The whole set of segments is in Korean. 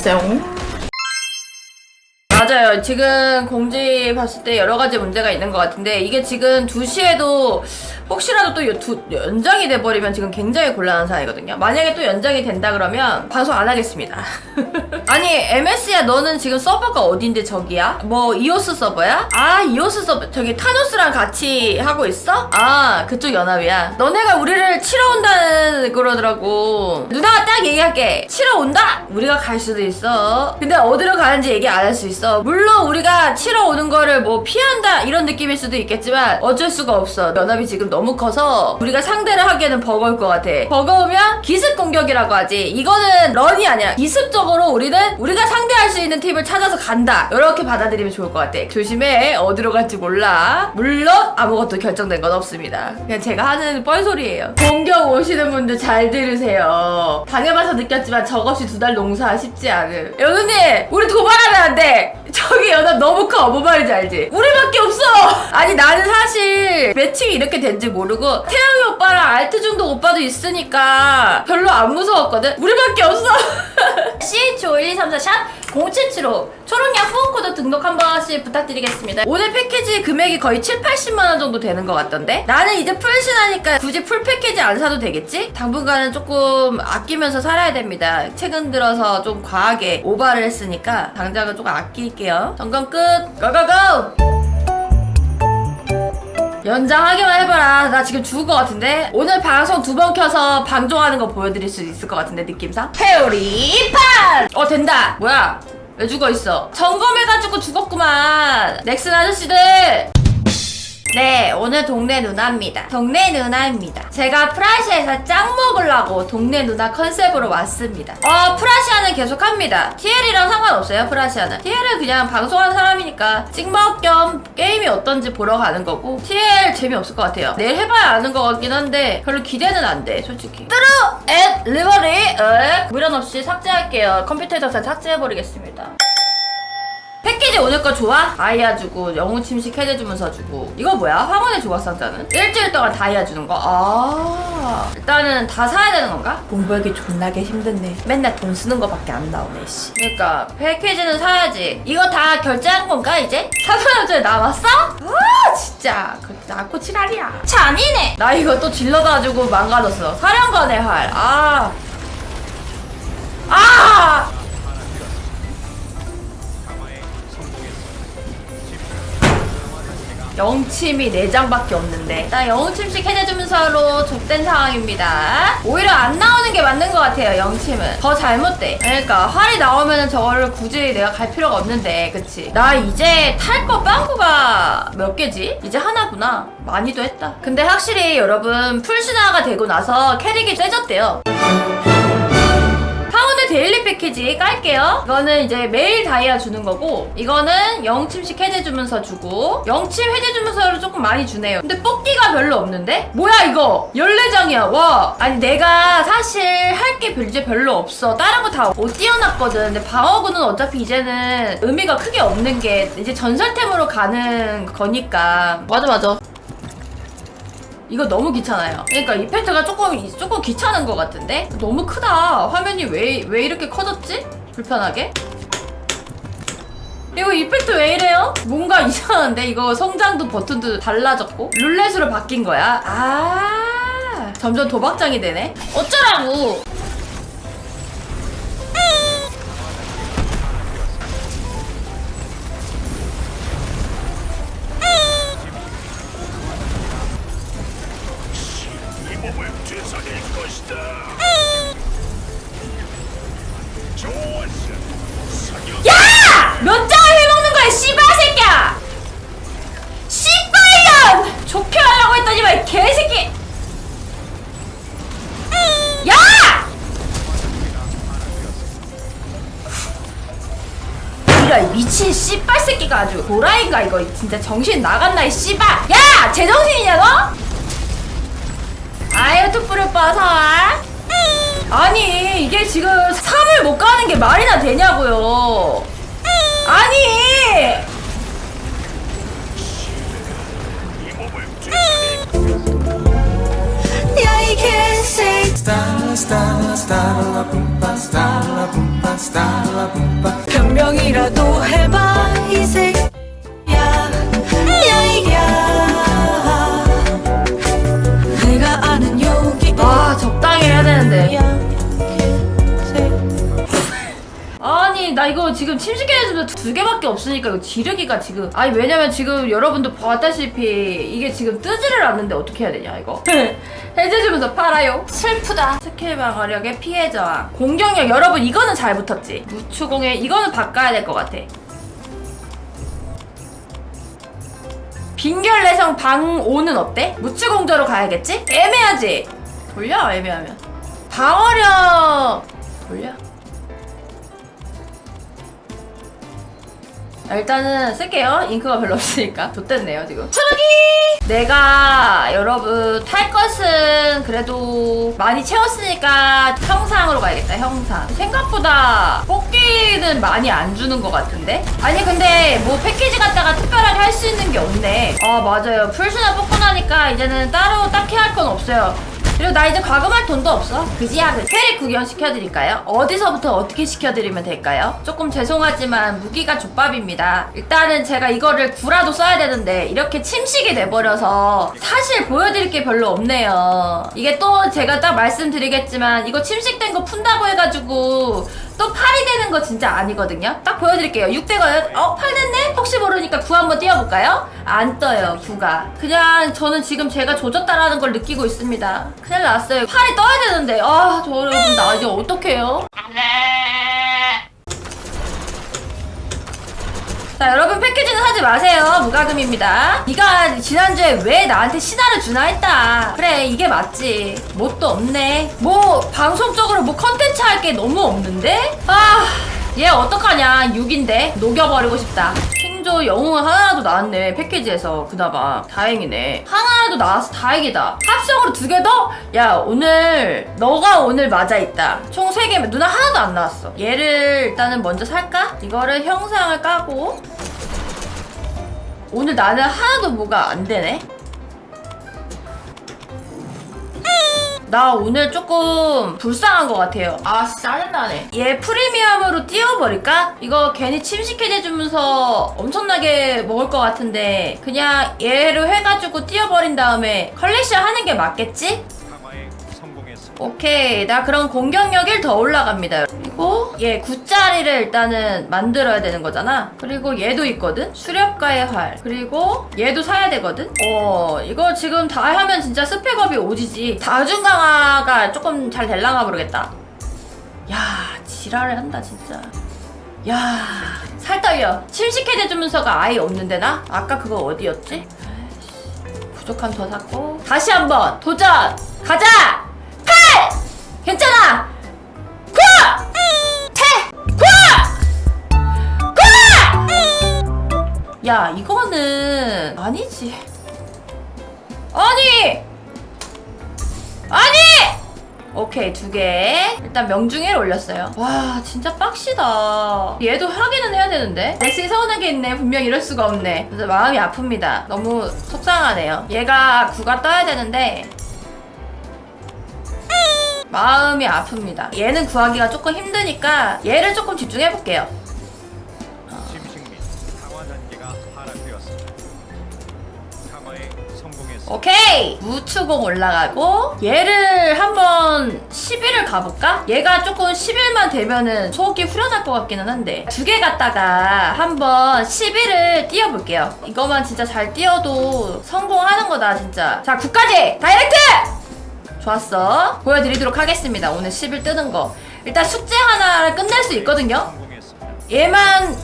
어서 오세요. 맞아요. 지금 공지 봤을 때 여러 가지 문제가 있는 것 같은데 이게 지금 2시에도 혹시라도 또 여- 두- 연장이 돼버리면 지금 굉장히 곤란한 상황이거든요. 만약에 또 연장이 된다 그러면 방송 안 하겠습니다. 아니 MS야 너는 지금 서버가 어딘데 저기야? 뭐 이오스 서버야? 아 이오스 서버 저기 타노스랑 같이 하고 있어? 아 그쪽 연합이야. 너네가 우리를 치러 온다는 그러더라고. 누나가 딱 얘기할게. 치러 온다? 우리가 갈 수도 있어. 근데 어디로 가는지 얘기 안 할 수 있어. 물론 우리가 치러 오는 거를 뭐 피한다 이런 느낌일 수도 있겠지만 어쩔 수가 없어. 연합이 지금 너무 커서 우리가 상대를 하기에는 버거울 것 같아. 버거우면 기습 공격이라고 하지. 이거는 런이 아니야. 기습적으로 우리는 우리가 상대할 수 있는 팀을 찾아서 간다. 이렇게 받아들이면 좋을 것 같아. 조심해. 어디로 갈지 몰라. 물론 아무것도 결정된 건 없습니다. 그냥 제가 하는 뻘소리예요. 공격 오시는 분들 잘 들으세요. 당해봐서 느꼈지만 적없이 두 달 농사 쉽지 않은. 여우님, 우리 돼. 저기 커. 뭐 말인지 알지? 우리밖에 없어. 아니 나는 사실 매칭이 이렇게 된지 모르고 태영이 오빠랑 알트 중독 오빠도 있으니까 별로 안 무서웠거든. 우리밖에 없어. CH5124샵 0775 초롱이야 후원코드 등록 한 번씩 부탁드리겠습니다. 오늘 패키지 금액이 거의 7, 80만 원 정도 되는 것 같던데? 나는 이제 풀신하니까 굳이 풀 패키지 안 사도 되겠지? 당분간은 조금 아끼면서 살아야 됩니다. 최근 들어서 좀 과하게 오바를 했으니까 당장은 조금 아낄게요. 점검 끝! 고고고! 연장하기만 해봐라. 나 지금 죽을 것 같은데? 오늘 방송 두 번 켜서 방종하는 거 보여드릴 수 있을 것 같은데, 느낌상? 회오리 판! 어, 된다! 뭐야? 왜 죽어 있어? 점검해가지고 죽었구만. 넥슨 아저씨들! 네, 오늘 동네 누나입니다. 동네 누나입니다. 제가 프라시아에서 짱 먹으려고 동네 누나 컨셉으로 왔습니다. 어, 프라시아는 계속 합니다. TL이랑 상관없어요, 프라시아는. TL은 그냥 방송하는 사람이니까 찍먹 겸 게임이 어떤지 보러 가는 거고, TL 재미없을 것 같아요. 내일 해봐야 아는 것 같긴 한데, 별로 기대는 안 돼, 솔직히. 뜨루! 앳! 리버리! 에? 미련 없이 삭제할게요. 컴퓨터에서 다 삭제해버리겠습니다. 패키지 오늘 거 좋아? 다이아 주고 영웅 침식 해제주면서 주고 이거 뭐야? 황혼의 조각 상자는? 일주일 동안 다이아 주는 거? 아 일단은 다 사야 되는 건가? 공부하기 존나게 힘드네 맨날 돈 쓰는 거밖에 안 나오네 씨 그러니까 패키지는 사야지 이거 다 결제한 건가 이제? 4천원짜리 남았어? 아 진짜 그것도 낳고 지랄이야 잔이네 나 이거 또 질러가지고 망가졌어 사령관의 활아 아! 영침이 4장밖에 없는데. 나 영침씩 해내주면서로 좁된 상황입니다. 오히려 안 나오는 게 맞는 것 같아요 영침은. 더 잘못돼. 그러니까 활이 나오면 저거를 굳이 내가 갈 필요가 없는데 그치? 나 이제 탈 거 빵꾸가 몇 개지? 이제 하나구나. 많이도 했다. 근데 확실히 여러분 풀신화가 되고 나서 캐릭이 세졌대요 데일리 패키지 깔게요. 이거는 이제 매일 다이아 주는 거고, 이거는 영침씩 해제주면서 주고, 영침 해제주면서를 조금 많이 주네요. 근데 뽑기가 별로 없는데? 뭐야, 이거? 14장이야, 와. 아니, 내가 사실 할 게 이제 별로 없어. 다른 거다못 띄워놨거든. 근데 방어구는 어차피 이제는 의미가 크게 없는 게, 이제 전설템으로 가는 거니까. 맞아, 맞아. 이거 너무 귀찮아요. 그러니까 이펙트가 조금 조금 귀찮은 것 같은데 너무 크다. 화면이 왜 왜 이렇게 커졌지? 불편하게. 이거 이펙트 왜 이래요? 뭔가 이상한데 이거 성장도 버튼도 달라졌고 룰렛으로 바뀐 거야. 아 점점 도박장이 되네. 어쩌라고? 미친 씨발 새끼가 아주 도라이가 이거 진짜 정신 나갔나 이 씨발! 야! 제정신이냐 너? 아유 툭불을 빠서 아니 이게 지금 3을 못 가는 게 말이나 되냐고요 아니 되살릴 Yeah, you can say Stars, stars, 변명이라도 해봐 이새 지금 침식해주면 두 개밖에 없으니까 이거 지르기가 지금. 아니 왜냐면 지금 여러분도 봤다시피 이게 지금 뜨지를 않는데 어떻게 해야 되냐 이거? 해제주면서 팔아요. 슬프다. 스킬 방어력의 피해 저항 공격력 여러분 이거는 잘 붙었지? 무추공에 이거는 바꿔야 될 것 같아. 빈결 내성 방오는 어때? 무추공저로 가야겠지? 애매하지? 돌려 애매하면. 방어력. 돌려 아, 일단은 쓸게요. 잉크가 별로 없으니까. 좋댔네요, 지금. 추르기! 내가 여러분 탈 것은 그래도 많이 채웠으니까 형상으로 가야겠다, 형상. 생각보다 뽑기는 많이 안 주는 것 같은데? 아니, 근데 뭐 패키지 갖다가 특별하게 할 수 있는 게 없네. 아, 맞아요. 풀스나 뽑고 나니까 이제는 따로 딱히 할 건 없어요. 그리고 나 이제 과금할 돈도 없어. 그지야 그 캐릭 구경 시켜드릴까요? 어디서부터 어떻게 시켜드리면 될까요? 조금 죄송하지만 무기가 족밥입니다. 일단은 제가 이거를 구라도 써야 되는데 이렇게 침식이 돼버려서 사실 보여드릴 게 별로 없네요. 이게 또 제가 딱 말씀드리겠지만 이거 침식된 거 푼다고 해가지고 또 팔이 되는 거 진짜 아니거든요. 딱 보여드릴게요. 600원. 어, 팔 됐네? 혹시 모르니까 구 한번 띄워볼까요? 안 떠요, 구가. 그냥 저는 지금 제가 조졌다라는 걸 느끼고 있습니다. 큰일 났어요. 팔이 떠야 되는데. 아, 저 여러분, 나 이제 어떡해요? 자 여러분 패키지는 하지 마세요. 무과금입니다. 네가 지난주에 왜 나한테 신화를 주나 했다. 그래 이게 맞지. 뭣도 없네. 뭐 방송적으로 뭐 컨텐츠 할 게 너무 없는데? 아 얘 어떡하냐. 6인데 녹여버리고 싶다 킹조 영웅은 하나라도 나왔네 패키지에서. 그나마. 다행이네. 하나라도 나와서 다행이다. 합성으로 두 개 더? 야 오늘 너가 오늘 맞아 있다. 총 세 개. 누나 하나도 안 나왔어. 얘를 일단은 먼저 살까? 이거를 형상을 까고. 오늘 나는 하나도 뭐가 안 되네 나 오늘 조금 불쌍한 것 같아요. 아, 짜증나네. 얘 프리미엄으로 띄워버릴까? 이거 괜히 침식해주면서 엄청나게 먹을 것 같은데 그냥 얘를 해가지고 띄워버린 다음에 컬렉션 하는 게 맞겠지? 강화에 성공했습니다. 오케이 나 그럼 공격력 1더 올라갑니다 그리고 얘 9짜리를 일단은 만들어야 되는 거잖아. 그리고 얘도 있거든. 수렵가의 활. 그리고 얘도 사야 되거든. 어 이거 지금 다 하면 진짜 스펙업이 오지지. 다중 강화가 조금 잘 될랑가 모르겠다. 야 지랄을 한다 진짜. 야 살떡이요 침식해제 주문서가 아예 없는데 나? 아까 그거 어디였지? 부족한 더 샀고. 다시 한번 도전! 가자 야 이거는 아니지. 아니! 아니! 오케이 두 개. 일단 명중에 올렸어요. 와 진짜 빡시다. 얘도 확인은 해야 되는데? 넥슨이 서운한 게 있네. 분명 이럴 수가 없네. 그래서 마음이 아픕니다. 너무 속상하네요. 얘가 구가 떠야 되는데. 마음이 아픕니다. 얘는 구하기가 조금 힘드니까 얘를 조금 집중해 볼게요 오케이 무추공 올라가고 얘를 한번 11을 가볼까? 얘가 조금 11만 되면은 속이 후련할 것 같기는 한데 두 개 갖다가 한번 11을 띄워볼게요 이거만 진짜 잘 띄워도 성공하는 거다 진짜 자 9까지 다이렉트! 좋았어 보여드리도록 하겠습니다 오늘 11 뜨는 거 일단 숙제 하나를 끝낼 수 있거든요. 얘만.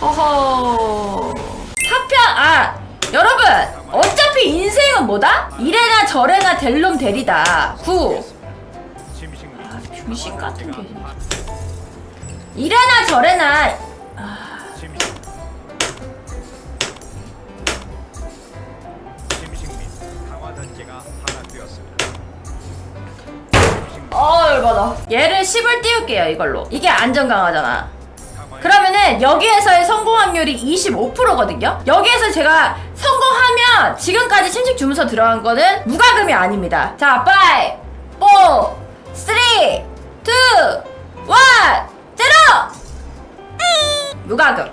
어허 파편 아 여러분 어차피 인생은 뭐다? 이래나 저래나 될 놈 되리다. 9 침식 및 아, 귀신 같은 게. 하- 이래나 저래나 어 열받아. 얘를 10을 띄울게요 이걸로. 이게 안전 강화잖아 그러면은 여기에서의 성공 확률이 25%거든요. 여기에서 제가 성공하면 지금까지 침식 주문서 들어간 거는 무과금이 아닙니다. 자, 5, 4, 3, 2, 1, 0! 무과금.